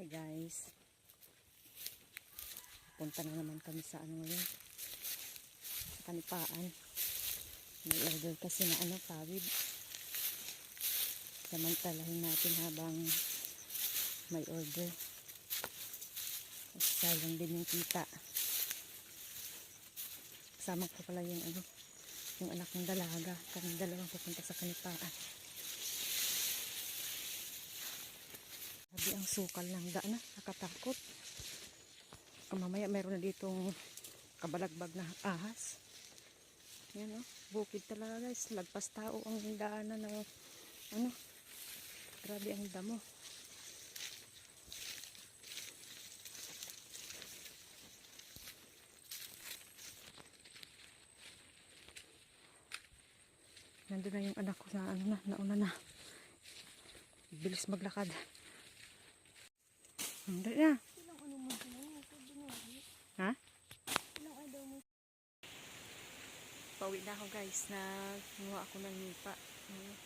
Hi guys. Punta na naman kami sa ano ngayon. Sa kanipaan. May order kasi na ano, pawid. Samantalahin natin habang may order. Kasi sayang din yung kita. Kasama ko pala yung ano, yung anak ng dalaga. Kaming dalawang pupunta sa kanipaan. Sabi ang sukal ng daan na, nakatakot. Ah, mamaya meron na ditong kabalagbag na ahas. Yan o, bukid talaga guys. Lagpas tao ang daanan na ano. Grabe ang damo. Nandun na yung anak ko na ano na, nauna na. Bilis maglakad. Hindi na. Na binuli. Ha? Pauwi na ako guys. Nagmuha ako ng nipa. Ayun.